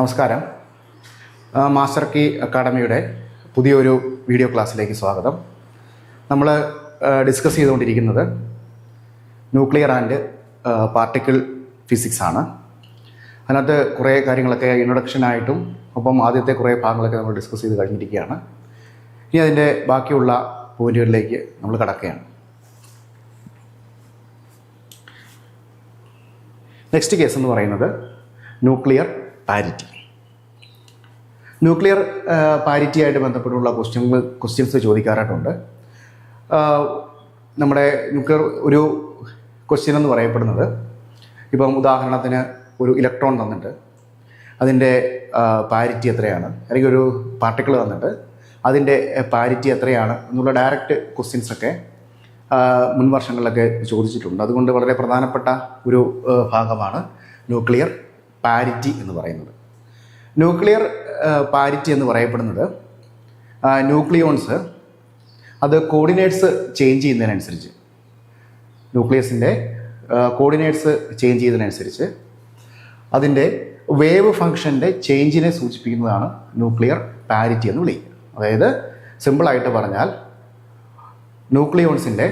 നമസ്കാരം. Master key അക്കാഡമിയുടെ പുതിയൊരു video ക്ലാസ്സിലേക്ക് സ്വാഗതം. നമ്മൾ ഡിസ്കസ് ചെയ്തുകൊണ്ടിരിക്കുന്നത് ന്യൂക്ലിയർ ആൻഡ് പാർട്ടിക്കിൾ ഫിസിക്സ് ആണ്. അതിനകത്ത് കുറേ കാര്യങ്ങളൊക്കെ ഇൻട്രൊഡക്ഷൻ ആയിട്ടും ഒപ്പം ആദ്യത്തെ കുറേ ഭാഗങ്ങളൊക്കെ നമ്മൾ ഡിസ്കസ് ചെയ്ത് കഴിഞ്ഞിരിക്കുകയാണ്. ഇനി അതിന്റെ ബാക്കിയുള്ള പോയിന്റുകളിലേക്ക് നമ്മൾ കടക്കുകയാണ്. നെക്സ്റ്റ് കേസ് എന്ന് പറയുന്നത് ന്യൂക്ലിയർ പാരിറ്റി ന്യൂക്ലിയർ പാരിറ്റി ആയിട്ട് ബന്ധപ്പെട്ടുള്ള ക്വസ്റ്റ്യൻ ക്വസ്റ്റ്യൻസ് ചോദിക്കാറായിട്ടുണ്ട്. നമ്മുടെ ന്യൂക്ലിയർ ഒരു ക്വസ്റ്റ്യൻ എന്ന് പറയപ്പെടുന്നത്. ഇപ്പം ഉദാഹരണത്തിന് ഒരു ഇലക്ട്രോൺ തന്നിട്ട് അതിന്റെ പാരിറ്റി എത്രയാണ്? അല്ലെങ്കിൽ ഒരു പാർട്ടിക്കിൾ തന്നിട്ട് അതിന്റെ പാരിറ്റി എത്രയാണ്? എന്നുള്ള ഡയറക്റ്റ് ക്വസ്റ്റ്യൻസൊക്കെ മുൻ വർഷങ്ങളിലൊക്കെ ചോദിച്ചിട്ടുണ്ട്. അതുകൊണ്ട് വളരെ പ്രധാനപ്പെട്ട ഒരു ഭാഗമാണ് ന്യൂക്ലിയർ പാരിറ്റി എന്ന് പറയുന്നത്. ന്യൂക്ലിയർ പാരിറ്റി എന്ന് പറയപ്പെടുന്നത് ന്യൂക്ലിയോൺസ് അത് കോർഡിനേറ്റ്സ് ചേഞ്ച് ചെയ്യുന്നതിനനുസരിച്ച് ന്യൂക്ലിയസിന്റെ കോർഡിനേറ്റ്സ് ചേഞ്ച് ചെയ്യുന്നതിനനുസരിച്ച് അതിന്റെ വേവ് ഫംഗ്ഷന്റെ ചേഞ്ചിനെ സൂചിപ്പിക്കുന്നതാണ് ന്യൂക്ലിയർ പാരിറ്റി എന്ന് വിളിക്കുക അതായത് സിമ്പിളായിട്ട് പറഞ്ഞാൽ ന്യൂക്ലിയോൺസിന്റെ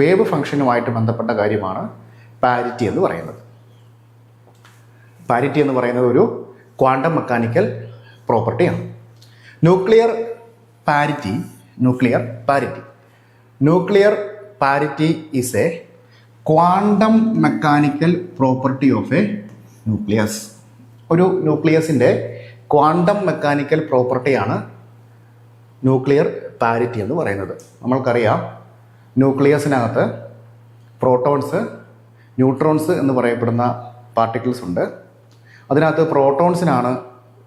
വേവ് ഫംഗ്ഷനുമായിട്ട് ബന്ധപ്പെട്ട കാര്യമാണ് പാരിറ്റി എന്ന് പറയുന്നത്. പാരിറ്റി എന്ന് പറയുന്നത് ഒരു ക്വാണ്ടം മെക്കാനിക്കൽ പ്രോപ്പർട്ടിയാണ് nuclear parity nuclear parity. Nuclear parity is a quantum mechanical property of a nucleus ഒരു ന്യൂക്ലിയസിന്റെ ക്വാണ്ടം മെക്കാനിക്കൽ പ്രോപ്പർട്ടിയാണ് ന്യൂക്ലിയർ പാരിറ്റി എന്ന് പറയുന്നത്. നമ്മൾക്കറിയാം ന്യൂക്ലിയസിനകത്ത് പ്രോട്ടോൺസ് ന്യൂട്രോൺസ് എന്ന് പറയപ്പെടുന്ന പാർട്ടിക്കിൾസ് ഉണ്ട്. അതിനകത്ത് പ്രോട്ടോൺസിനാണ്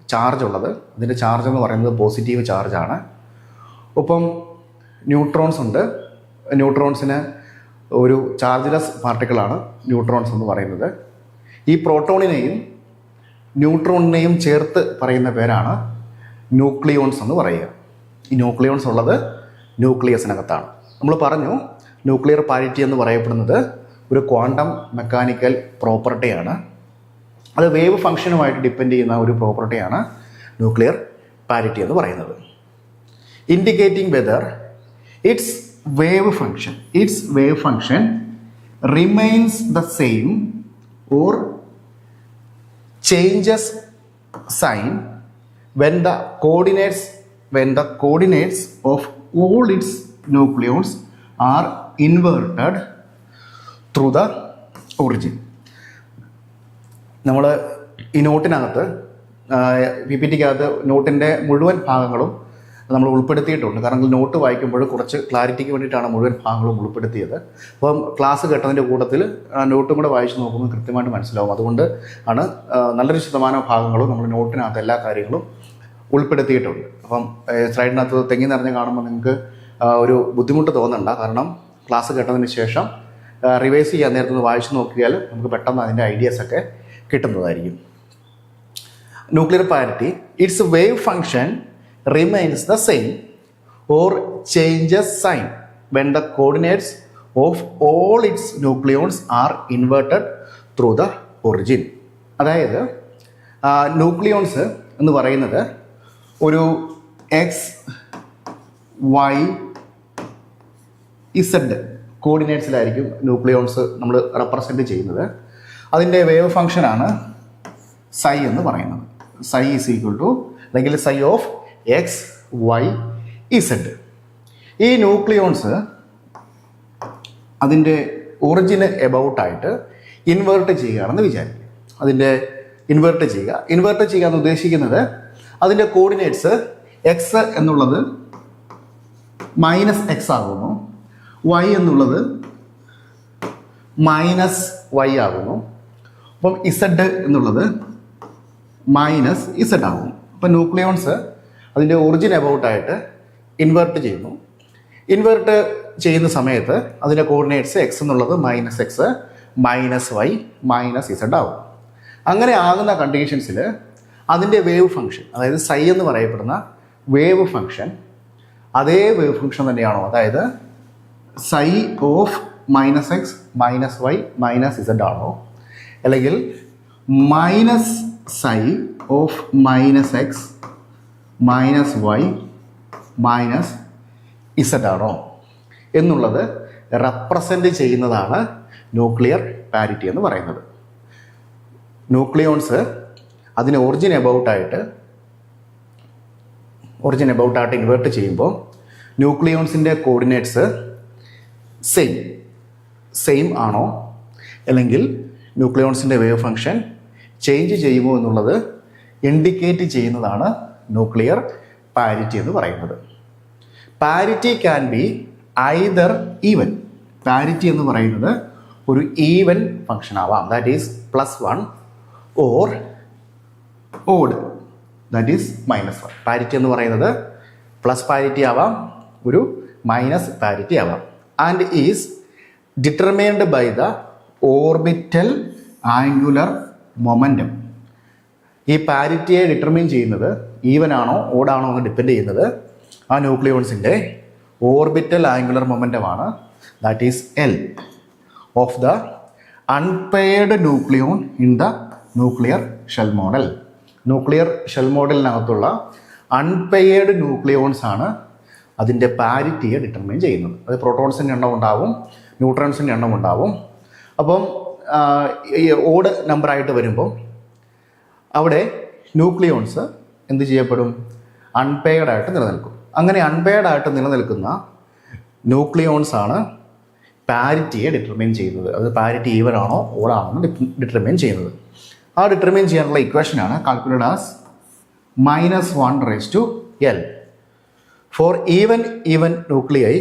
ചാർജ് ഉള്ളത്. അതിന്റെ ചാർജ് എന്ന് പറയുന്നത് പോസിറ്റീവ് ചാർജാണ് ഒപ്പം ന്യൂട്രോൺസ് ഉണ്ട്. ന്യൂട്രോൺസിന് ഒരു ചാർജ്ലെസ് പാർട്ടിക്കിളാണ് ന്യൂട്രോൺസ് എന്ന് പറയുന്നത്. ഈ പ്രോട്ടോണിനെയും ന്യൂട്രോണിനെയും ചേർത്ത് പറയുന്ന പേരാണ് ന്യൂക്ലിയോൺസ് എന്ന് പറയുക. ഈ ന്യൂക്ലിയോൺസ് ഉള്ളത് ന്യൂക്ലിയസിനകത്താണ്. നമ്മൾ പറഞ്ഞു ന്യൂക്ലിയർ പാരിറ്റി എന്ന് പറയപ്പെടുന്നത് ഒരു ക്വാണ്ടം മെക്കാനിക്കൽ പ്രോപ്പർട്ടിയാണ് അത് വേവ് ഫംഗ്ഷനുമായിട്ട് ഡിപ്പെൻഡ് ചെയ്യുന്ന ഒരു പ്രോപ്പർട്ടിയാണ് ന്യൂക്ലിയർ പാരിറ്റി എന്ന് പറയുന്നത്. Indicating whether its wave function its wave function remains the same or changes sign when the coordinates when the coordinates of all its nucleons are inverted through the origin. നമ്മൾ ഈ നോട്ടിനകത്ത് P P ടിക്കകത്ത് നോട്ടിന്റെ മുഴുവൻ ഭാഗങ്ങളും നമ്മൾ ഉൾപ്പെടുത്തിയിട്ടുണ്ട്. കാരണം not വായിക്കുമ്പോൾ കുറച്ച് ക്ലാരിറ്റിക്ക് വേണ്ടിയിട്ടാണ് മുഴുവൻ ഭാഗങ്ങളും ഉൾപ്പെടുത്തിയത്. അപ്പം ക്ലാസ് കേട്ടതിന്റെ കൂട്ടത്തിൽ നോട്ടും കൂടെ വായിച്ച് നോക്കുമ്പോൾ കൃത്യമായിട്ട് മനസ്സിലാവും. അതുകൊണ്ട് ആണ് നല്ലൊരു ശതമാനം ഭാഗങ്ങളും നമ്മൾ നോട്ടിനകത്ത് എല്ലാ കാര്യങ്ങളും ഉൾപ്പെടുത്തിയിട്ടുണ്ട്. അപ്പം സ്ലൈഡിനകത്ത് തെങ്ങി നിറഞ്ഞ് കാണുമ്പോൾ നിങ്ങൾക്ക് ഒരു ബുദ്ധിമുട്ട് തോന്നണ്ട. കാരണം ക്ലാസ് കേട്ടതിന് ശേഷം റിവൈസ് ചെയ്യാൻ നേരത്തെ വായിച്ച് നോക്കിയാൽ നമുക്ക് പെട്ടെന്ന് അതിന്റെ ഐഡിയാസൊക്കെ കിട്ടുന്നതായിരിക്കും nuclear parity, its wave function remains the same or changes sign when the coordinates of all its nucleons are inverted through the origin. അതായത് ന്യൂക്ലിയോൺസ് എന്ന് പറയുന്നത് ഒരു എക്സ് വൈ ഇസഡ് കോർഡിനേറ്റ്സിലായിരിക്കും ന്യൂക്ലിയോൺസ് നമ്മൾ റെപ്രസെന്റ് ചെയ്യുന്നത് അതിന്റെ വേവ് ഫംഗ്ഷനാണ് സൈ എന്ന് പറയുന്നത്. സൈ ഈസ് ഈക്വൽ ടു അല്ലെങ്കിൽ psi of X Y Z ഈ ന്യൂക്ലിയോൺസ് അതിന്റെ ഒറിജിന് എബൌട്ടായിട്ട് ഇൻവേർട്ട് ചെയ്യുകയാണെന്ന് വിചാരിക്കുക. അതിന്റെ ഇൻവേർട്ട് ചെയ്യുക. ഇൻവേർട്ട് ചെയ്യുക എന്ന് ഉദ്ദേശിക്കുന്നത് അതിന്റെ കോർഡിനേറ്റ്സ് എക്സ് എന്നുള്ളത് മൈനസ് എക്സ് ആകുന്നു. വൈ എന്നുള്ളത് മൈനസ് വൈ ആകുന്നു. അപ്പം ഇസഡ് എന്നുള്ളത് മൈനസ് ഇസഡ് ആകും അപ്പം ന്യൂക്ലിയോൺസ് അതിന്റെ ഒറിജിൻ എബൌട്ടായിട്ട് ഇൻവേർട്ട് ചെയ്യുന്നു. ഇൻവേർട്ട് ചെയ്യുന്ന സമയത്ത് അതിന്റെ കോർഡിനേറ്റ്സ് എക്സ് എന്നുള്ളത് minus X minus Y minus Z ആകും അങ്ങനെ ആകുന്ന കണ്ടീഷൻസിൽ അതിന്റെ വേവ് ഫംഗ്ഷൻ അതായത് സൈ എന്ന് പറയപ്പെടുന്ന വേവ് ഫംഗ്ഷൻ അതേ വേവ് ഫംഗ്ഷൻ തന്നെയാണോ? അതായത് psi of minus X minus Y minus Z ആണോ? അല്ലെങ്കിൽ minus psi of minus X minus Y minus Z ആണോ? എന്നുള്ളത് റെപ്രസെന്റ് ചെയ്യുന്നതാണ് ന്യൂക്ലിയർ പാരിറ്റി എന്ന് പറയുന്നത്. ന്യൂക്ലിയോൺസ് അതിന് ഒറിജിൻ എബൌട്ടായിട്ട് ഒറിജിൻ എബൌട്ടായിട്ട് ഇൻവേർട്ട് ചെയ്യുമ്പോൾ ന്യൂക്ലിയോൺസിന്റെ കോർഡിനേറ്റ്സ് സെയിം സെയിം ആണോ? അല്ലെങ്കിൽ ന്യൂക്ലിയോൺസിന്റെ വേവ് ഫംഗ്ഷൻ ചേഞ്ച് ചെയ്യുമോ എന്നുള്ളത് ഇൻഡിക്കേറ്റ് ചെയ്യുന്നതാണ് ന്യൂക്ലിയർ പാരിറ്റി എന്ന് പറയുന്നത്. Parity can be either even. Parity എന്ന് പറയുന്നത് ഒരു ഈവൻ ഫംഗ്ഷൻ ആവാം. That is plus one or odd that is minus one parity എന്ന് പറയുന്നത് പ്ലസ് പാരിറ്റി ആവാം ഒരു മൈനസ് പാരിറ്റി ആവാം. And is determined by the orbital angular momentum ഈ പാരിറ്റിയെ ഡിറ്റർമിൻ ചെയ്യുന്നത് ഈവൻ ആണോ ഓടാണോ എന്ന് ഡിപ്പെൻഡ് ചെയ്യുന്നത് ആ ന്യൂക്ലിയോൺസിന്റെ orbital angular മൊമെന്റമാണ് that is L of the unpaired nucleon in the nuclear shell model nuclear shell മോഡലിനകത്തുള്ള unpaired nucleons ആണ് അതിന്റെ പാരിറ്റിയെ ഡിറ്റർമൈൻ ചെയ്യുന്നത്. അത് പ്രോട്ടോൺസിന്റെ എണ്ണം ഉണ്ടാവും ന്യൂട്രോൺസിന്റെ എണ്ണം ഉണ്ടാവും. അപ്പം ഈ ഓഡ് നമ്പറായിട്ട് വരുമ്പോൾ അവിടെ ന്യൂക്ലിയോൺസ് എന്ത് ചെയ്യപ്പെടും? അൺപെയർഡ് ആയിട്ട് നിലനിൽക്കും. അങ്ങനെ അൺപെയർഡ് ആയിട്ട് നിലനിൽക്കുന്ന ന്യൂക്ലിയോൺസ് ആണ് പാരിറ്റിയെ ഡിറ്റർമൈൻ ചെയ്യുന്നത്. അത് പാരിറ്റി ഈവൻ ആണോ ഓടാണോ ഡിറ്റർമൈൻ ചെയ്യുന്നത്. ആ ഡിറ്റർമൈൻ ചെയ്യാനുള്ള ഇക്വേഷനാണ് calculate as minus one raise to L for even even nuclei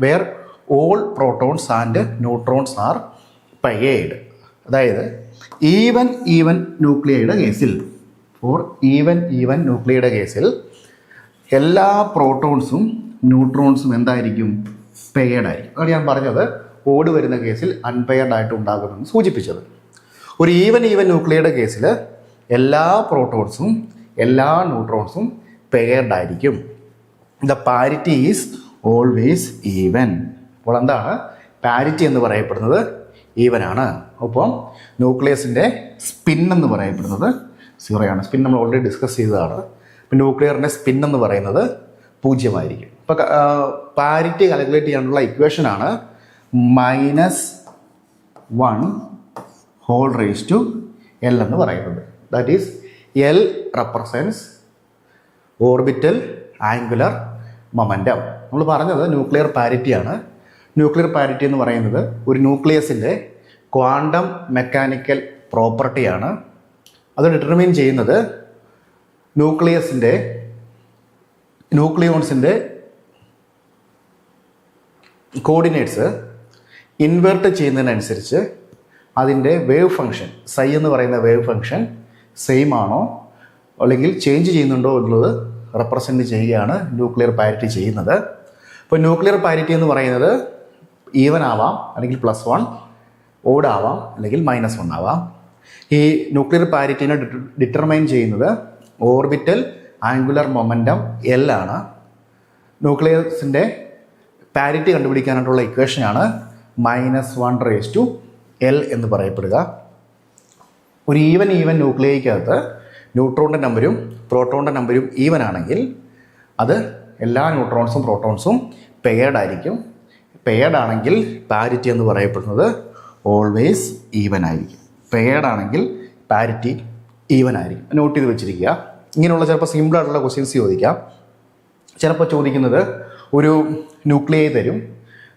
where all protons and neutrons are paired അതായത് ഈവൻ ഈവൻ ന്യൂക്ലിയയുടെ കേസിൽ ഫോർ ഈവൻ ഈവൻ ന്യൂക്ലിയയുടെ കേസിൽ എല്ലാ പ്രോട്ടോൺസും ന്യൂട്രോൺസും എന്തായിരിക്കും? പെയർഡ് അതാണ് ഞാൻ പറഞ്ഞത്. ഓട് വരുന്ന കേസിൽ അൺപെയർഡ് ആയിട്ട് ഉണ്ടാകുമെന്ന് സൂചിപ്പിച്ചത്. ഒരു ഈവൻ ഈവൻ ന്യൂക്ലിയയുടെ കേസിൽ എല്ലാ പ്രോട്ടോൺസും എല്ലാ ന്യൂട്രോൺസും പെയർഡ് ആയിരിക്കും. The parity is always even അപ്പോൾ എന്താണ്? പാരിറ്റി എന്ന് പറയപ്പെടുന്നത് അപ്പം ഒപ്പം ന്യൂക്ലിയസിന്റെ സ്പിൻ എന്ന് പറയപ്പെടുന്നത് സീറോയാണ് സ്പിൻ നമ്മൾ ഓൾറെഡി ഡിസ്കസ് ചെയ്തതാണ്. അപ്പം ന്യൂക്ലിയറിന്റെ സ്പിൻ എന്ന് പറയുന്നത് പൂജ്യമായിരിക്കും. ഇപ്പോൾ പാരിറ്റി കാൽക്കുലേറ്റ് ചെയ്യാനുള്ള ഇക്വേഷനാണ് minus one whole raise to L എന്ന് പറയുന്നത്. That is L represents orbital angular momentum നമ്മൾ പറഞ്ഞത് ന്യൂക്ലിയർ പാരിറ്റിയാണ് ന്യൂക്ലിയർ പാരിറ്റി എന്ന് പറയുന്നത് ഒരു ന്യൂക്ലിയസിന്റെ ക്വാണ്ടം മെക്കാനിക്കൽ പ്രോപ്പർട്ടിയാണ് അത് ഡിറ്റർമിൻ ചെയ്യുന്നത് ന്യൂക്ലിയസിന്റെ ന്യൂക്ലിയോൺസിന്റെ കോർഡിനേറ്റ്സ് ഇൻവേർട്ട് ചെയ്യുന്നതിനനുസരിച്ച് അതിന്റെ വേവ് ഫംഗ്ഷൻ സൈ എന്ന് പറയുന്ന വേവ് ഫംഗ്ഷൻ സെയിം ആണോ അല്ലെങ്കിൽ ചേഞ്ച് ചെയ്യുന്നുണ്ടോ എന്നുള്ളത് റെപ്രസെന്റ് ചെയ്യുകയാണ് ന്യൂക്ലിയർ പാരിറ്റി ചെയ്യുന്നത്. അപ്പോൾ ന്യൂക്ലിയർ പാരിറ്റി എന്ന് പറയുന്നത് ഈവൻ ആവാം അല്ലെങ്കിൽ പ്ലസ് വൺ ഓഡ് ആവാം അല്ലെങ്കിൽ മൈനസ് വൺ ആവാം. ഈ ന്യൂക്ലിയർ പാരിറ്റിനെ ഡിറ്റർമൈൻ ചെയ്യുന്നത് ഓർബിറ്റൽ ആംഗുലർ മൊമെന്റം എൽ ആണ്. ന്യൂക്ലിയസിന്റെ പാരിറ്റി കണ്ടുപിടിക്കാനായിട്ടുള്ള ഇക്വേഷനാണ് minus one raise to L എന്ന് പറയപ്പെടുക. ഒരു ഈവൻ ഈവൻ ന്യൂക്ലിയയ്ക്കകത്ത് ന്യൂട്രോണിന്റെ നമ്പരും പ്രോട്ടോണിന്റെ നമ്പരും ഈവൻ ആണെങ്കിൽ അത് എല്ലാ ന്യൂട്രോൺസും പ്രോട്ടോൺസും പെയർഡ് ആയിരിക്കും. പെയർഡ് ആണെങ്കിൽ പാരിറ്റി എന്ന് പറയപ്പെടുന്നത് ഓൾവേസ് ഈവൻ ആയിരിക്കും. പെയർഡ് ആണെങ്കിൽ പാരിറ്റി ഈവൻ ആയിരിക്കും. നോട്ട് ചെയ്ത് വെച്ചിരിക്കുക. ഇങ്ങനെയുള്ള ചിലപ്പോൾ സിമ്പിളായിട്ടുള്ള ക്വസ്റ്റ്യൻസ് ചോദിക്കാം. ചിലപ്പോൾ ചോദിക്കുന്നത് ഒരു ന്യൂക്ലിയൈ തരും.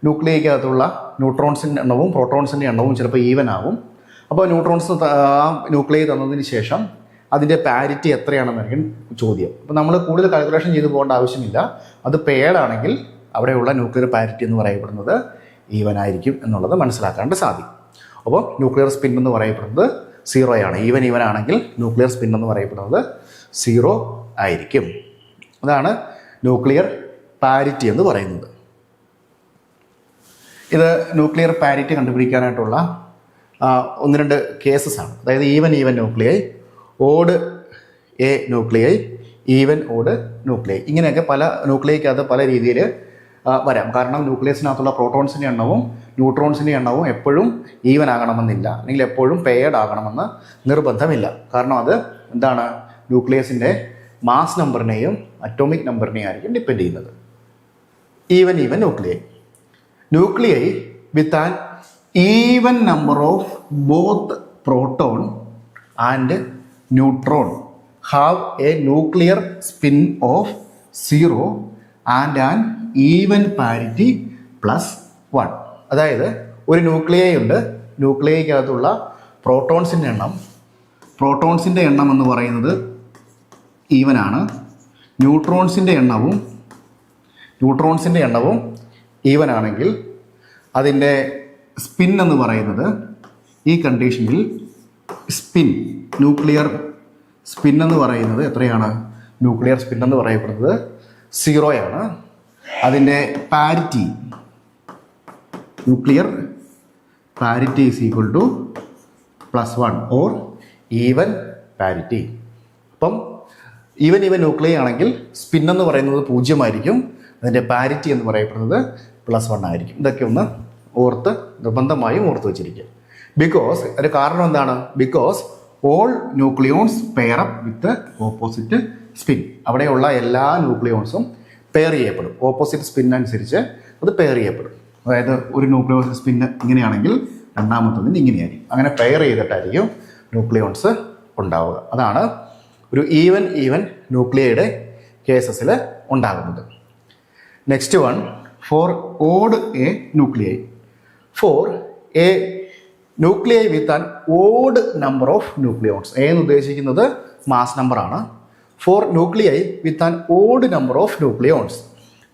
ന്യൂക്ലിയയ്ക്കകത്തുള്ള ന്യൂട്രോൺസിന്റെ എണ്ണവും പ്രോട്ടോൺസിന്റെ എണ്ണവും ചിലപ്പോൾ ഈവൻ ആവും. അപ്പോൾ ന്യൂട്രോൺസ് ആ ന്യൂക്ലിയൈ തന്നതിന് ശേഷം അതിന്റെ പാരിറ്റി എത്രയാണെന്നായിരിക്കും ചോദ്യം. അപ്പോൾ നമ്മൾ കൂടുതൽ കാൽക്കുലേഷൻ ചെയ്തു പോകേണ്ട ആവശ്യമില്ല. അത് പേഡാണെങ്കിൽ അവിടെയുള്ള ന്യൂക്ലിയർ പാരിറ്റി എന്ന് പറയപ്പെടുന്നത് ഈവൻ ആയിരിക്കും എന്നുള്ളത് മനസ്സിലാക്കാണ്ട് സാധിക്കും. അപ്പോൾ ന്യൂക്ലിയർ സ്പിൻ എന്ന് പറയപ്പെടുന്നത് ആണ്. ഈവൻ ഈവൻ ആണെങ്കിൽ ന്യൂക്ലിയർ സ്പിൻ എന്ന് പറയപ്പെടുന്നത് സീറോ ആയിരിക്കും. അതാണ് ന്യൂക്ലിയർ പാരിറ്റി എന്ന് പറയുന്നത്. ഇത് ന്യൂക്ലിയർ പാരിറ്റി കണ്ടുപിടിക്കാനായിട്ടുള്ള ഒന്ന് രണ്ട് കേസസ് ആണ്. അതായത് even even nuclei odd A nuclei even odd nuclei ഇങ്ങനെയൊക്കെ പല ന്യൂക്ലിയക്കകത്ത് പല രീതിയിൽ വരാം. കാരണം ന്യൂക്ലിയസിനകത്തുള്ള പ്രോട്ടോൺസിന്റെ എണ്ണവും ന്യൂട്രോൺസിന്റെ എണ്ണവും എപ്പോഴും ഈവൻ ആകണമെന്നില്ല. അല്ലെങ്കിൽ എപ്പോഴും പെയർഡ് ആകണമെന്ന് നിർബന്ധമില്ല. കാരണം അത് എന്താണ്? ന്യൂക്ലിയസിന്റെ മാസ് നമ്പറിനെയും അറ്റോമിക് നമ്പറിനെയും ആയിരിക്കും ഡിപ്പെൻഡ് ചെയ്യുന്നത്. Even even nuclei nuclei with an even number of both proton and neutron have a nuclear spin of zero and an even parity plus one. അതായത് ഒരു ന്യൂക്ലിയൈ ഉണ്ട് ന്യൂക്ലിയയ്ക്കകത്തുള്ള പ്രോട്ടോൺസിന്റെ എണ്ണം. പ്രോട്ടോൺസിന്റെ എണ്ണം എന്ന് പറയുന്നത് ഈവനാണ് ന്യൂട്രോൺസിന്റെ എണ്ണവും ന്യൂട്രോൺസിന്റെ എണ്ണവും ഈവൻ ആണെങ്കിൽ അതിന്റെ സ്പിൻ എന്ന് പറയുന്നത് ഈ കണ്ടീഷനിൽ സ്പിൻ ന്യൂക്ലിയർ സ്പിൻ എന്ന് പറയുന്നത് എത്രയാണ്? ന്യൂക്ലിയർ സ്പിൻ എന്ന് പറയപ്പെടുന്നത് സീറോയാണ് അതിന്റെ parity nuclear parity is equal to plus one or even parity അപ്പം ഈവൻ ഈവൻ ന്യൂക്ലിയർ ആണെങ്കിൽ സ്പിൻ എന്ന് പറയുന്നത് പൂജ്യമായിരിക്കും അതിന്റെ പാരിറ്റി എന്ന് പറയപ്പെടുന്നത് പ്ലസ് വൺ ആയിരിക്കും. ഇതൊക്കെ ഒന്ന് ഓർത്ത് നിർബന്ധമായും ഓർത്ത് വെച്ചിരിക്കുക. ബിക്കോസ് ഒരു കാരണം എന്താണ്? Because all nucleons pair up with opposite spin അവിടെയുള്ള എല്ലാ ന്യൂക്ലിയോൺസും പെയർ ചെയ്യപ്പെടും. ഓപ്പോസിറ്റ് സ്പിൻ അനുസരിച്ച് അത് പെയർ ചെയ്യപ്പെടും. അതായത് ഒരു ന്യൂക്ലിയോൺസ് സ്പിന്ന് ഇങ്ങനെയാണെങ്കിൽ രണ്ടാമത്തതിന് ഇങ്ങനെയായിരിക്കും. അങ്ങനെ പെയർ ചെയ്തിട്ടായിരിക്കും ന്യൂക്ലിയോൺസ് ഉണ്ടാവുക. അതാണ് ഒരു ഈവൻ ഈവൻ ന്യൂക്ലിയയുടെ കേസസിൽ ഉണ്ടാകുന്നത്. Next one for odd A nuclei for A nuclei with an odd number of nucleons A എന്ന് ഉദ്ദേശിക്കുന്നത് മാസ് നമ്പറാണ് for nuclei with an odd number of nucleons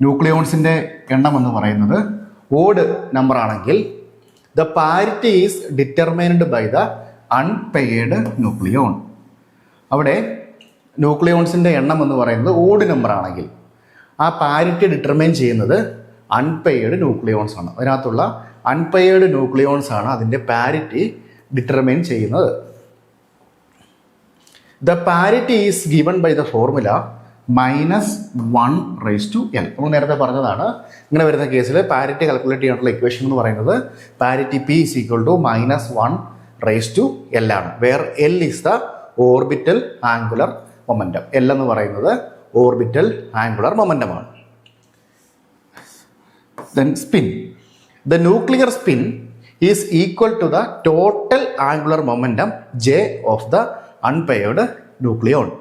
ന്യൂക്ലിയോൺസിന്റെ എണ്ണം എന്ന് പറയുന്നത് ഓഡ് നമ്പർ ആണെങ്കിൽ the parity is determined by the unpaid nucleon അവിടെ ന്യൂക്ലിയോൺസിന്റെ എണ്ണം എന്ന് പറയുന്നത് ഓഡ് നമ്പർ ആണെങ്കിൽ ആ പാരിറ്റി ഡിറ്റർമൈൻ ചെയ്യുന്നത് അൺപെയ്ഡ് ന്യൂക്ലിയോൺസ് ആണ്. അതിനകത്തുള്ള അൺപെയ്ഡ് ന്യൂക്ലിയോൺസ് ആണ് അതിന്റെ പാരിറ്റി ഡിറ്റർമൈൻ ചെയ്യുന്നത്. The parity is given by the formula minus one raise to L നമ്മൾ നേരത്തെ പറഞ്ഞതാണ് ഇങ്ങനെ വരുന്ന കേസിൽ പാരിറ്റി കാൽക്കുലേറ്റ് ചെയ്യാനുള്ള ഇക്വേഷൻ എന്ന് പറയുന്നത് parity P is equal to minus one raise to L ആണ്. Where L is the orbital angular momentum L എന്ന് പറയുന്നത് orbital angular മൊമെന്റമാണ് then spin the nuclear spin is equal to the total angular momentum J of the unpaired nucleon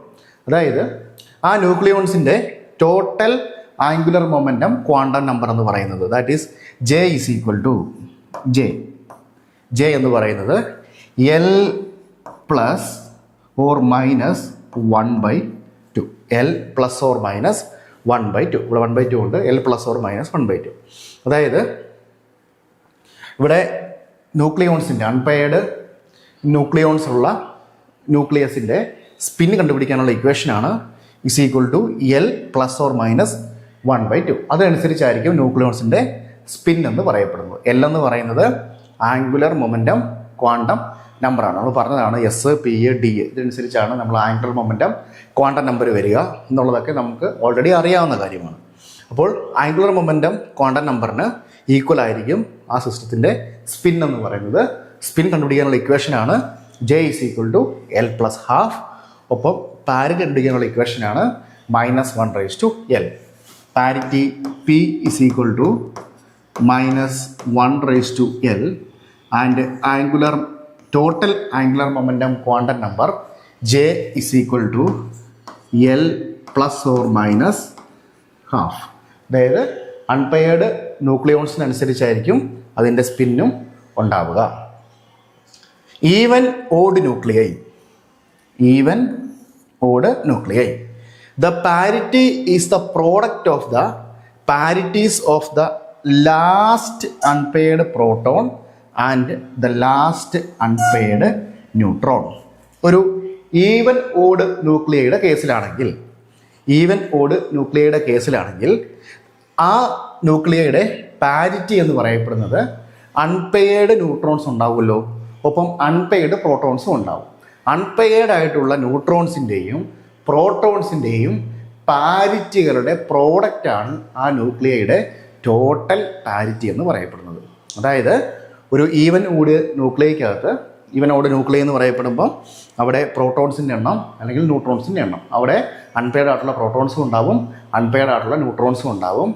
അതായത് ആ ന്യൂക്ലിയോൺസിന്റെ total angular momentum quantum number എന്ന് പറയുന്നത്. That is J is equal to J J എന്ന് പറയുന്നത് L plus or minus one by two L plus or minus one by two ഇവിടെ one by two ഉണ്ട്. L plus or minus one by two അതായത് ഇവിടെ ന്യൂക്ലിയോൺസിന്റെ unpaired nucleons ഉള്ള ന്യൂക്ലിയസിന്റെ spin കണ്ടുപിടിക്കാനുള്ള ഇക്വേഷനാണ് is equal to L plus or minus one by two അതനുസരിച്ചായിരിക്കും ന്യൂക്ലിയോൺസിന്റെ spin എന്ന് പറയപ്പെടുന്നത്. എൽ എന്ന് പറയുന്നത് ആംഗുലർ മൊമെന്റം ക്വാണ്ടം നമ്പറാണ് നമ്മൾ പറഞ്ഞതാണ് S P A D A ഇതനുസരിച്ചാണ് നമ്മൾ ആംഗുലർ മൊമെന്റം ക്വാണ്ടം നമ്പർ വരിക എന്നുള്ളതൊക്കെ നമുക്ക് ഓൾറെഡി അറിയാവുന്ന കാര്യമാണ്. അപ്പോൾ ആംഗുലർ മൊമെന്റം ക്വാണ്ടം നമ്പറിന് ഈക്വൽ ആയിരിക്കും ആ സിസ്റ്റത്തിന്റെ സ്പിൻ എന്ന് പറയുന്നത്. സ്പിൻ കണ്ടുപിടിക്കാനുള്ള ഇക്വേഷനാണ് J is equal to L plus half ഒപ്പം പാരിറ്റി കണ്ടുപിടിക്കാനുള്ള ഇക്വേഷനാണ് minus one raise to L parity P is equal to minus one raise to L and angular total angular momentum quantum number J is equal to L plus or minus half അതായത് unpaired ന്യൂക്ലിയോൺസിനനുസരിച്ചായിരിക്കും അതിന്റെ സ്പിന്നും ഉണ്ടാവുക. Even odd nuclei even odd nuclei the parity is the product of the parities of the last unpaid proton and the last unpaid neutron. ഒരു even odd ന്യൂക്ലിയയുടെ കേസിലാണെങ്കിൽ even odd ന്യൂക്ലിയയുടെ കേസിലാണെങ്കിൽ ആ ന്യൂക്ലിയയുടെ പാരിറ്റി എന്ന് പറയപ്പെടുന്നത് അൺപെയ്ഡ് ന്യൂട്രോൺസ് ഉണ്ടാവുമല്ലോ. ഒപ്പം അൺപെയ്ഡ് പ്രോട്ടോൺസും ഉണ്ടാവും. അൺപെയ്ഡ് ആയിട്ടുള്ള ന്യൂട്രോൺസിന്റെയും പ്രോട്ടോൺസിന്റെയും പാരിറ്റികളുടെ പ്രോഡക്റ്റാണ് ആ ന്യൂക്ലിയയുടെ ടോട്ടൽ പാരിറ്റി എന്ന് പറയപ്പെടുന്നത്. അതായത് ഒരു ഈവൻ ഊഡ് ന്യൂക്ലിയക്കകത്ത് ഈവൻ ഓട് ന്യൂക്ലിയ എന്ന് പറയപ്പെടുമ്പോൾ അവിടെ പ്രോട്ടോൺസിന്റെ എണ്ണം അല്ലെങ്കിൽ ന്യൂട്രോൺസിന്റെ എണ്ണം. അവിടെ അൺപെയർഡ് ആയിട്ടുള്ള പ്രോട്ടോൺസും ഉണ്ടാവും അൺപെയർഡ് ആയിട്ടുള്ള ന്യൂട്രോൺസും ഉണ്ടാവും.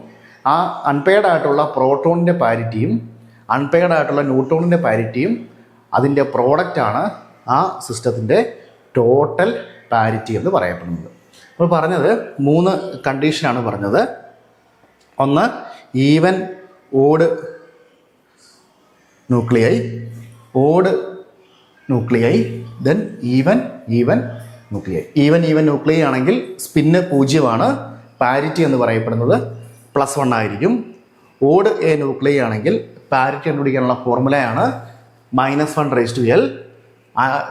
ആ അൺപെയർഡ് ആയിട്ടുള്ള പ്രോട്ടോണിന്റെ പാരിറ്റിയും അൺപെയർഡ് ആയിട്ടുള്ള ന്യൂട്രോണിന്റെ പാരിറ്റിയും അതിന്റെ പ്രോഡക്റ്റാണ് ആ സിസ്റ്റത്തിന്റെ ടോട്ടൽ പാരിറ്റി എന്ന് പറയപ്പെടുന്നത്. അപ്പോൾ പറഞ്ഞത് മൂന്ന് കണ്ടീഷനാണ് പറഞ്ഞത്. ഒന്ന് even odd nuclei odd nuclei then even even nuclei even even nuclei ആണെങ്കിൽ സ്പിന്ന് പൂജ്യമാണ്. പാരിറ്റി എന്ന് പറയപ്പെടുന്നത് പ്ലസ് വൺ ആയിരിക്കും. ഓട് എ ന്യൂക്ലിയ ആണെങ്കിൽ പാരിറ്റി കണ്ടുപിടിക്കാനുള്ള ഫോർമുലയാണ് minus one raise to L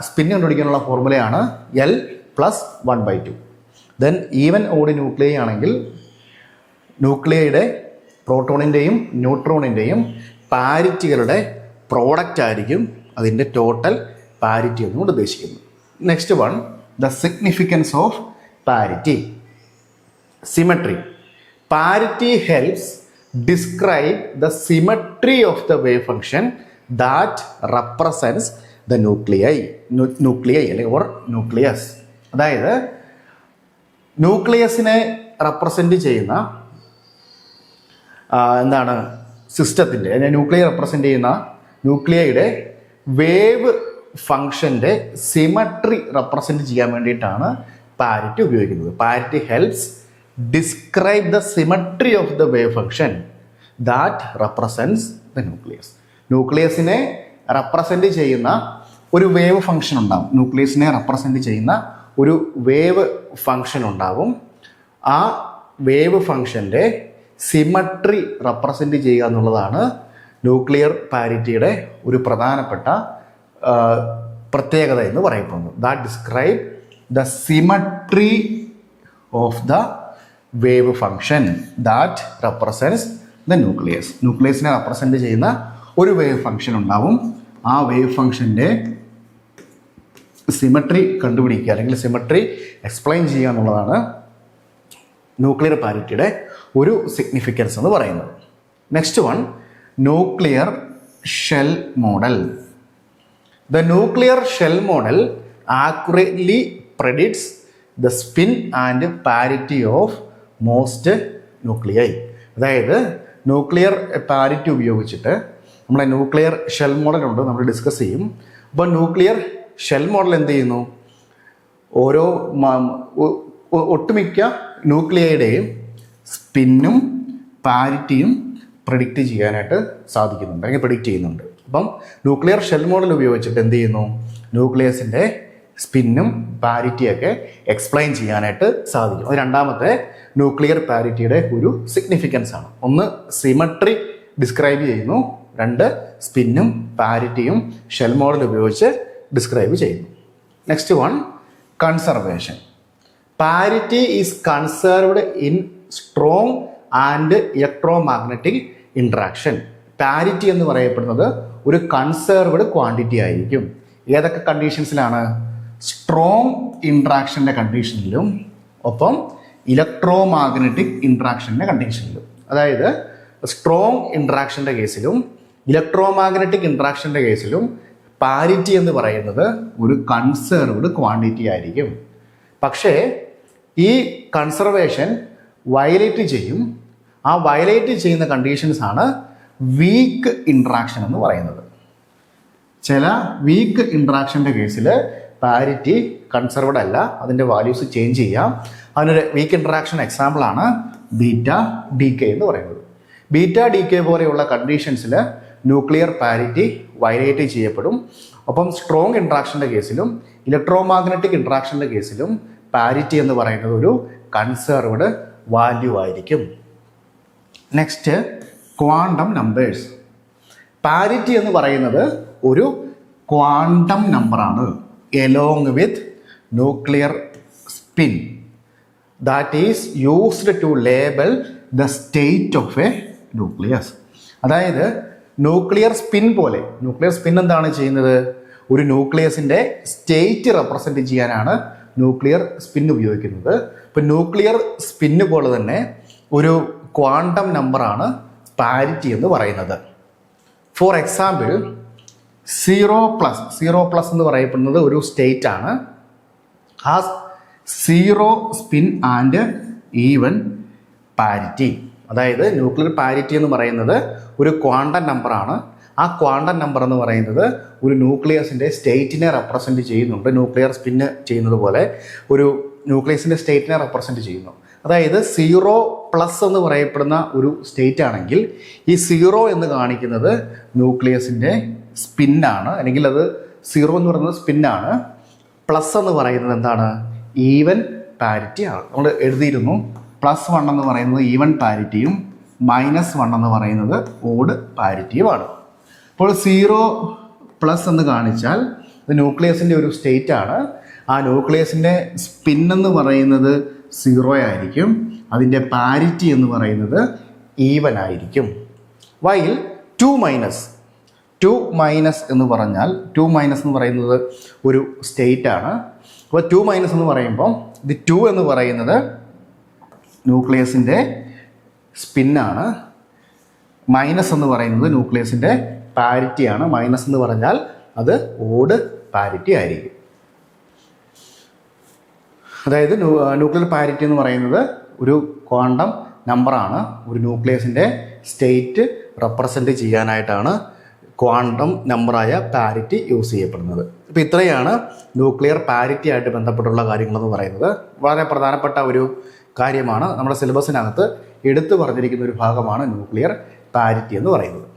spin കണ്ടുപിടിക്കാനുള്ള ഫോർമുലയാണ് L plus one by two then even odd nuclei ആണെങ്കിൽ ന്യൂക്ലിയയുടെ പ്രോട്ടോണിന്റെയും ന്യൂട്രോണിന്റെയും പാരിറ്റികളുടെ പ്രോഡക്റ്റ് ആയിരിക്കും അതിന്റെ ടോട്ടൽ പാരിറ്റി എന്നുകൊണ്ട് ഉദ്ദേശിക്കുന്നത് next one the significance of parity symmetry parity helps describe the symmetry of the wave function that represents the nuclei nuclei അല്ലെങ്കിൽ or nucleus അതായത് ന്യൂക്ലിയസിനെ represent ചെയ്യുന്ന എന്താണ് സിസ്റ്റത്തിന്റെ അതിനെ ന്യൂക്ലിയർ റെപ്രസെന്റ് ചെയ്യുന്ന ന്യൂക്ലിയയുടെ വേവ് ഫങ്ഷന്റെ സിമട്രി റെപ്രസെന്റ് ചെയ്യാൻ വേണ്ടിയിട്ടാണ് പാരറ്റ് ഉപയോഗിക്കുന്നത്. Parity helps describe the symmetry of the wave function that represents the nucleus ന്യൂക്ലിയസിനെ represent ചെയ്യുന്ന ഒരു വേവ് ഫങ്ഷൻ ഉണ്ടാവും. ന്യൂക്ലിയസിനെ റെപ്രസെന്റ് ചെയ്യുന്ന ഒരു വേവ് ഫങ്ഷൻ ഉണ്ടാവും. ആ വേവ് ഫങ്ഷന്റെ സിമട്രി റെപ്രസെന്റ് ചെയ്യുക എന്നുള്ളതാണ് ന്യൂക്ലിയർ പാരിറ്റിയുടെ ഒരു പ്രധാനപ്പെട്ട പ്രത്യേകത എന്ന് പറയപ്പെടുന്നത് that describe the symmetry of the wave function that represents the nucleus ന്യൂക്ലിയസിനെ represent ചെയ്യുന്ന ഒരു വേവ് ഫംഗ്ഷൻ ഉണ്ടാവും. ആ വേവ് ഫംഗ്ഷന്റെ സിമട്രി കണ്ടുപിടിക്കുക അല്ലെങ്കിൽ സിമട്രി എക്സ്പ്ലെയിൻ ചെയ്യുക എന്നുള്ളതാണ് ന്യൂക്ലിയർ പാരിറ്റിയുടെ ഒരു സിഗ്നിഫിക്കൻസ് എന്ന് പറയുന്നത്. Next one nuclear shell model the nuclear shell model accurately predicts the spin and parity of most nuclei അതായത് ന്യൂക്ലിയർ പാരിറ്റി ഉപയോഗിച്ചിട്ട് നമ്മുടെ ന്യൂക്ലിയർ ഷെൽ മോഡലുണ്ട് നമ്മൾ ഡിസ്കസ് ചെയ്യും. അപ്പോൾ ന്യൂക്ലിയർ ഷെൽ മോഡൽ എന്ത് ചെയ്യുന്നു? ഓരോ ഒട്ടുമിക്ക ന്യൂക്ലിയയുടെയും സ്പിന്നും പാരിറ്റിയും പ്രഡിക്റ്റ് ചെയ്യാനായിട്ട് സാധിക്കുന്നുണ്ട് അല്ലെങ്കിൽ പ്രഡിക്റ്റ് ചെയ്യുന്നുണ്ട്. അപ്പം ന്യൂക്ലിയർ ഷെൽ മോഡൽ ഉപയോഗിച്ചിട്ട് എന്ത് ചെയ്യുന്നു? ന്യൂക്ലിയസിന്റെ സ്പിന്നും പാരിറ്റിയൊക്കെ എക്സ്പ്ലെയിൻ ചെയ്യാനായിട്ട് സാധിക്കും. അത് രണ്ടാമത്തെ ന്യൂക്ലിയർ പാരിറ്റിയുടെ ഒരു സിഗ്നിഫിക്കൻസ് ആണ്. ഒന്ന് സിമട്രി ഡിസ്ക്രൈബ് ചെയ്യുന്നു രണ്ട് സ്പിന്നും പാരിറ്റിയും ഷെൽ മോഡൽ ഉപയോഗിച്ച് ഡിസ്ക്രൈബ് ചെയ്യുന്നു. Next one conservation parity is conserved in strong and electromagnetic interaction parity എന്ന് പറയപ്പെടുന്നത് ഒരു കൺസേർവ്ഡ് ക്വാണ്ടിറ്റി ആയിരിക്കും. ഏതൊക്കെ കണ്ടീഷൻസിലാണ് സ്ട്രോങ് ഇൻട്രാക്ഷന്റെ കണ്ടീഷനിലും ഒപ്പം ഇലക്ട്രോ മാഗ്നറ്റിക് ഇൻട്രാക്ഷന്റെ കണ്ടീഷനിലും അതായത് സ്ട്രോങ് ഇൻട്രാക്ഷന്റെ കേസിലും ഇലക്ട്രോമാഗ്നറ്റിക് ഇൻട്രാക്ഷന്റെ കേസിലും പാരിറ്റി എന്ന് പറയുന്നത് ഒരു കൺസേർവ്ഡ് ക്വാണ്ടിറ്റി ആയിരിക്കും. പക്ഷേ ഈ കൺസർവേഷൻ വയലേറ്റ് ചെയ്യും. ആ വയലേറ്റ് ചെയ്യുന്ന കണ്ടീഷൻസ് ആണ് വീക്ക് ഇൻട്രാക്ഷൻ എന്ന് പറയുന്നത്. ചില വീക്ക് ഇൻട്രാക്ഷന്റെ കേസിൽ പാരിറ്റി കൺസർവ്ഡ് അല്ല അതിന്റെ വാല്യൂസ് ചേഞ്ച് ചെയ്യാം. അതിനൊരു വീക്ക് ഇൻട്രാക്ഷൻ എക്സാമ്പിളാണ് ബീറ്റ ഡി കെ എന്ന് പറയുന്നത്. ബീറ്റ ഡി കെ പോലെയുള്ള കണ്ടീഷൻസിൽ ന്യൂക്ലിയർ പാരിറ്റി വയലേറ്റ് ചെയ്യപ്പെടും. ഒപ്പം സ്ട്രോങ് ഇൻട്രാക്ഷന്റെ കേസിലും ഇലക്ട്രോ ഇലക്ട്രോമാഗ്നറ്റിക് ഇൻട്രാക്ഷന്റെ കേസിലും പാരിറ്റി എന്ന് പറയുന്നത് ഒരു കൺസർവ്ഡ് വാല്യൂ ആയിരിക്കും. നെക്സ്റ്റ് ക്വാണ്ടം നമ്പേഴ്സ് പാരിറ്റി എന്ന് പറയുന്നത് ഒരു ക്വാണ്ടം നമ്പറാണ് along with nuclear spin that is used to label the state of a nucleus അതായത് ന്യൂക്ലിയർ സ്പിൻ പോലെ. ന്യൂക്ലിയർ സ്പിൻ എന്താണ് ചെയ്യുന്നത്? ഒരു ന്യൂക്ലിയസിന്റെ സ്റ്റേറ്റ് റെപ്രസെന്റ് ചെയ്യാനാണ് ന്യൂക്ലിയർ സ്പിൻ ഉപയോഗിക്കുന്നത്. ഇപ്പം ന്യൂക്ലിയർ സ്പിന്ന് പോലെ തന്നെ ഒരു ക്വാണ്ടം നമ്പറാണ് പാരിറ്റി എന്ന് പറയുന്നത്. For example zero plus zero plus എന്ന് പറയപ്പെടുന്നത് ഒരു സ്റ്റേറ്റ് ആണ്. ആ zero spin and even parity അതായത് ന്യൂക്ലിയർ പാരിറ്റി എന്ന് പറയുന്നത് ഒരു ക്വാണ്ടം നമ്പറാണ് ആ ക്വാണ്ടം നമ്പർ എന്ന് പറയുന്നത് ഒരു ന്യൂക്ലിയസിന്റെ സ്റ്റേറ്റിനെ റെപ്രസെന്റ് ചെയ്യുന്നുണ്ട്. ന്യൂക്ലിയർ സ്പിന്ന് ചെയ്യുന്നത് പോലെ ഒരു ന്യൂക്ലിയസിന്റെ സ്റ്റേറ്റിനെ റെപ്രസെന്റ് ചെയ്യുന്നു. അതായത് സീറോ പ്ലസ് എന്ന് പറയപ്പെടുന്ന ഒരു സ്റ്റേറ്റ് ആണെങ്കിൽ ഈ സീറോ എന്ന് കാണിക്കുന്നത് ന്യൂക്ലിയസിന്റെ സ്പിന്നാണ് അല്ലെങ്കിൽ അത് സീറോ എന്ന് പറയുന്നത് സ്പിന്നാണ് പ്ലസ് എന്ന് പറയുന്നത് എന്താണ്? ഈവൻ പാരിറ്റി ആണ്. നമ്മൾ എഴുതിയിരുന്നു. പ്ലസ് വൺ എന്ന് പറയുന്നത് ഈവൻ പാരിറ്റിയും മൈനസ് വൺ എന്ന് പറയുന്നത് ഓഡ് പാരിറ്റിയുമാണ്. അപ്പോൾ സീറോ പ്ലസ് എന്ന് കാണിച്ചാൽ ഇത് ന്യൂക്ലിയസിന്റെ ഒരു സ്റ്റേറ്റ് ആണ്. ആ ന്യൂക്ലിയസിന്റെ സ്പിൻ എന്ന് പറയുന്നത് സീറോ ആയിരിക്കും. അതിന്റെ പാരിറ്റി എന്ന് പറയുന്നത് ഈവൻ ആയിരിക്കും. While two minus two minus എന്ന് പറഞ്ഞാൽ ടു മൈനസ് എന്ന് പറയുന്നത് ഒരു സ്റ്റേറ്റ് ആണ്. അപ്പോൾ ടു മൈനസ് എന്ന് പറയുമ്പോൾ ഇത് ടു എന്ന് പറയുന്നത് ന്യൂക്ലിയസിന്റെ സ്പിന്നാണ്. മൈനസ് എന്ന് പറയുന്നത് ന്യൂക്ലിയസിന്റെ പാരിറ്റിയാണ് മൈനസ് എന്ന് പറഞ്ഞാൽ അത് ഓട് പാരിറ്റി ആയിരിക്കും. അതായത് ന്യൂക്ലിയർ പാരിറ്റി എന്ന് പറയുന്നത് ഒരു ക്വാണ്ടം നമ്പറാണ് ഒരു ന്യൂക്ലിയസിന്റെ സ്റ്റേറ്റ് റെപ്രസെന്റ് ചെയ്യാനായിട്ടാണ് ക്വാണ്ടം നമ്പറായ പാരിറ്റി യൂസ് ചെയ്യപ്പെടുന്നത്. അപ്പോൾ ഇത്രയാണ് ന്യൂക്ലിയർ പാരിറ്റി ആയിട്ട് ബന്ധപ്പെട്ടുള്ള കാര്യങ്ങളെന്ന് പറയുന്നത്. വളരെ പ്രധാനപ്പെട്ട ഒരു കാര്യമാണ് നമ്മുടെ സിലബസിനകത്ത് എടുത്തു പറഞ്ഞിരിക്കുന്ന ഒരു ഭാഗമാണ് ന്യൂക്ലിയർ പാരിറ്റി എന്ന് പറയുന്നത്.